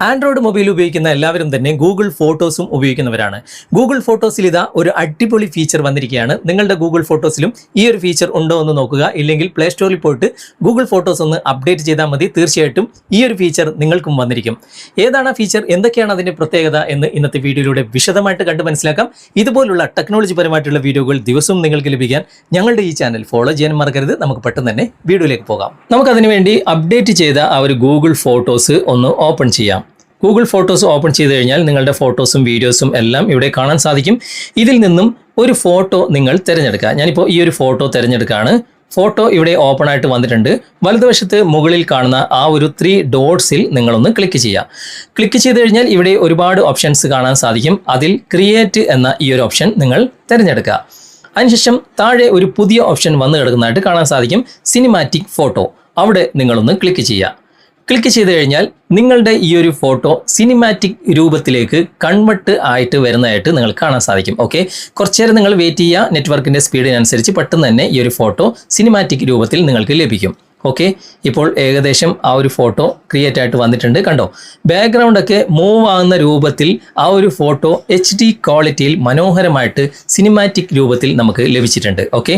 Android mobile ഉപയോഗിക്കുന്ന എല്ലാവരും തന്നെ ഗൂഗിൾ ഫോട്ടോസും ഉപയോഗിക്കുന്നവരാണ്. ഗൂഗിൾ ഫോട്ടോസിൽ ഇതാ ഒരു അടിപൊളി ഫീച്ചർ വന്നിരിക്കുകയാണ്. നിങ്ങളുടെ ഗൂഗിൾ ഫോട്ടോസിലും ഈ ഒരു ഫീച്ചർ ഉണ്ടോ എന്ന് നോക്കുക. ഇല്ലെങ്കിൽ പ്ലേ സ്റ്റോറിൽ പോയിട്ട് ഗൂഗിൾ ഫോട്ടോസ് ഒന്ന് അപ്ഡേറ്റ് ചെയ്താൽ മതി. തീർച്ചയായിട്ടും ഈ ഒരു ഫീച്ചർ നിങ്ങൾക്കും വന്നിരിക്കും. ഏതാണ് ആ ഫീച്ചർ എന്തൊക്കെയാണ് അതിന്റെ പ്രത്യേകത എന്ന് ഇന്നത്തെ വീഡിയോയിലൂടെ വിശദമായിട്ട് കണ്ട് മനസ്സിലാക്കാം. ഇതുപോലുള്ള ടെക്നോളജി പരമായിട്ടുള്ള വീഡിയോകൾ ദിവസവും നിങ്ങൾക്ക് ലഭിക്കാൻ ഞങ്ങളുടെ ഈ ചാനൽ ഫോളോ ചെയ്യാൻ മറക്കരുത്. നമുക്ക് പെട്ടെന്ന് തന്നെ വീഡിയോയിലേക്ക് പോകാം. നമുക്കതിനുവേണ്ടി അപ്ഡേറ്റ് ചെയ്ത ആ ഒരു ഗൂഗിൾ ഫോട്ടോസ് ഒന്ന് ഓപ്പൺ ചെയ്യാം. ഗൂഗിൾ ഫോട്ടോസ് ഓപ്പൺ ചെയ്ത് കഴിഞ്ഞാൽ നിങ്ങളുടെ ഫോട്ടോസും വീഡിയോസും എല്ലാം ഇവിടെ കാണാൻ സാധിക്കും. ഇതിൽ നിന്നും ഒരു ഫോട്ടോ നിങ്ങൾ തിരഞ്ഞെടുക്കുക. ഞാനിപ്പോൾ ഈ ഒരു ഫോട്ടോ തിരഞ്ഞെടുക്കുകയാണ്. ഫോട്ടോ ഇവിടെ ഓപ്പൺ ആയിട്ട് വന്നിട്ടുണ്ട്. വലതുവശത്ത് മുകളിൽ കാണുന്ന ആ ഒരു ത്രീ ഡോട്ട്സിൽ നിങ്ങളൊന്ന് ക്ലിക്ക് ചെയ്യുക. ക്ലിക്ക് ചെയ്ത് കഴിഞ്ഞാൽ ഇവിടെ ഒരുപാട് ഓപ്ഷൻസ് കാണാൻ സാധിക്കും. അതിൽ ക്രിയേറ്റ് എന്ന ഈ ഒരു ഓപ്ഷൻ നിങ്ങൾ തിരഞ്ഞെടുക്കുക. അതിനുശേഷം താഴെ ഒരു പുതിയ ഓപ്ഷൻ വന്നു കിടക്കുന്നതായിട്ട് കാണാൻ സാധിക്കും. സിനിമാറ്റിക് ഫോട്ടോ അവിടെ നിങ്ങളൊന്ന് ക്ലിക്ക് ചെയ്യുക. ക്ലിക്ക് ചെയ്ത് കഴിഞ്ഞാൽ നിങ്ങളുടെ ഈ ഒരു ഫോട്ടോ സിനിമാറ്റിക് രൂപത്തിലേക്ക് കൺവെർട്ട് ആയിട്ട് വരുന്നതായിട്ട് നിങ്ങൾ കാണാൻ സാധിക്കും. ഓക്കെ കുറച്ചു നേരം നിങ്ങൾ വെയിറ്റ് ചെയ്യുക. നെറ്റ്വർക്കിന്റെ സ്പീഡിനനുസരിച്ച് പെട്ടെന്ന് തന്നെ ഈ ഒരു ഫോട്ടോ സിനിമാറ്റിക് രൂപത്തിൽ നിങ്ങൾക്ക് ലഭിക്കും. ഓക്കെ ഇപ്പോൾ ഏകദേശം ആ ഒരു ഫോട്ടോ ക്രിയേറ്റ് ആയിട്ട് വന്നിട്ടുണ്ട്. കണ്ടോ? ബാക്ക്ഗ്രൗണ്ട് ഒക്കെ മൂവ് ആകുന്ന രൂപത്തിൽ ആ ഒരു ഫോട്ടോ എച്ച് ഡി ക്വാളിറ്റിയിൽ മനോഹരമായിട്ട് സിനിമാറ്റിക് രൂപത്തിൽ നമുക്ക് ലഭിച്ചിട്ടുണ്ട്. ഓക്കെ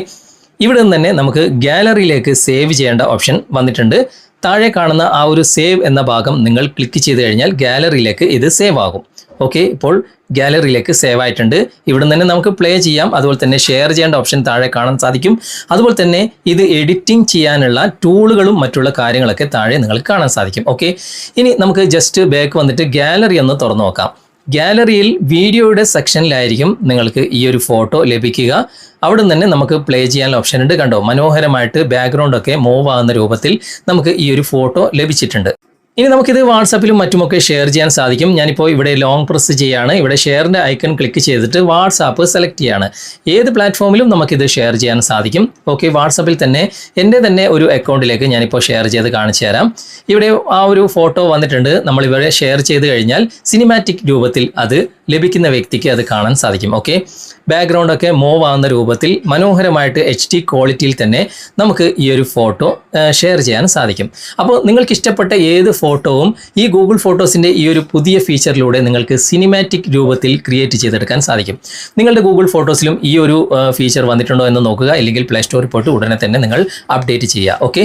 ഇവിടെ നിന്ന് തന്നെ നമുക്ക് ഗാലറിയിലേക്ക് സേവ് ചെയ്യേണ്ട ഓപ്ഷൻ വന്നിട്ടുണ്ട്. താഴെ കാണുന്ന ആ ഒരു സേവ് എന്ന ഭാഗം നിങ്ങൾ ക്ലിക്ക് ചെയ്ത് കഴിഞ്ഞാൽ ഗാലറിയിലേക്ക് ഇത് സേവ് ആകും. ഓക്കെ ഇപ്പോൾ ഗാലറിയിലേക്ക് സേവ് ആയിട്ടുണ്ട്. ഇവിടെ തന്നെ നമുക്ക് പ്ലേ ചെയ്യാം. അതുപോലെ തന്നെ ഷെയർ ചെയ്യേണ്ട ഓപ്ഷൻ താഴെ കാണാൻ സാധിക്കും. അതുപോലെ തന്നെ ഇത് എഡിറ്റിംഗ് ചെയ്യാനുള്ള ടൂളുകളും മറ്റുള്ള കാര്യങ്ങളൊക്കെ താഴെ നിങ്ങൾക്ക് കാണാൻ സാധിക്കും. ഓക്കെ ഇനി നമുക്ക് ജസ്റ്റ് ബാക്ക് വന്നിട്ട് ഗാലറി ഒന്ന് തുറന്നു നോക്കാം. ഗാലറിയിൽ വീഡിയോയുടെ സെക്ഷനിലായിരിക്കും നിങ്ങൾക്ക് ഈ ഒരു ഫോട്ടോ ലഭിക്കുക. അവിടെ തന്നെ നമുക്ക് പ്ലേ ചെയ്യാനുള്ള ഓപ്ഷൻ ഉണ്ട്. കണ്ടോ മനോഹരമായിട്ട് ബാക്ക്ഗ്രൗണ്ട് ഒക്കെ മൂവ് ആകുന്ന രൂപത്തിൽ നമുക്ക് ഈ ഒരു ഫോട്ടോ ലഭിച്ചിട്ടുണ്ട്. ഇനി നമുക്കിത് വാട്സാപ്പിലും മറ്റുമൊക്കെ ഷെയർ ചെയ്യാൻ സാധിക്കും. ഞാനിപ്പോൾ ഇവിടെ ലോങ് പ്രസ് ചെയ്യാണ്. ഇവിടെ ഷെയറിന്റെ ഐക്കൺ ക്ലിക്ക് ചെയ്തിട്ട് വാട്സാപ്പ് സെലക്ട് ചെയ്യാണ്. ഏത് പ്ലാറ്റ്ഫോമിലും നമുക്കിത് ഷെയർ ചെയ്യാൻ സാധിക്കും. ഓക്കെ വാട്സാപ്പിൽ തന്നെ എന്റെ തന്നെ ഒരു അക്കൗണ്ടിലേക്ക് ഞാനിപ്പോൾ ഷെയർ ചെയ്ത് കാണിച്ചു തരാം. ഇവിടെ ആ ഒരു ഫോട്ടോ വന്നിട്ടുണ്ട്. നമ്മൾ ഇവിടെ ഷെയർ ചെയ്ത് കഴിഞ്ഞാൽ സിനിമാറ്റിക് രൂപത്തിൽ അത് ലഭിക്കുന്ന വ്യക്തിക്ക് അത് കാണാൻ സാധിക്കും ഓക്കെ ബാക്ക്ഗ്രൗണ്ട് ഒക്കെ മൂവ് ആവുന്ന രൂപത്തിൽ മനോഹരമായിട്ട് എച്ച് ഡി ക്വാളിറ്റിയിൽ തന്നെ നമുക്ക് ഈ ഒരു ഫോട്ടോ ഷെയർ ചെയ്യാൻ സാധിക്കും. അപ്പോൾ നിങ്ങൾക്ക് ഇഷ്ടപ്പെട്ട ഏത് ഫോട്ടോവും ഈ ഗൂഗിൾ ഫോട്ടോസിന്റെ ഈ ഒരു പുതിയ ഫീച്ചറിലൂടെ നിങ്ങൾക്ക് സിനിമാറ്റിക് രൂപത്തിൽ ക്രിയേറ്റ് ചെയ്തെടുക്കാൻ സാധിക്കും. നിങ്ങളുടെ ഗൂഗിൾ ഫോട്ടോസിലും ഈ ഒരു ഫീച്ചർ വന്നിട്ടുണ്ടോ എന്ന് നോക്കുക അല്ലെങ്കിൽ പ്ലേ സ്റ്റോറിൽ പോയിട്ട് ഉടനെ തന്നെ നിങ്ങൾ അപ്ഡേറ്റ് ചെയ്യുക ഓക്കെ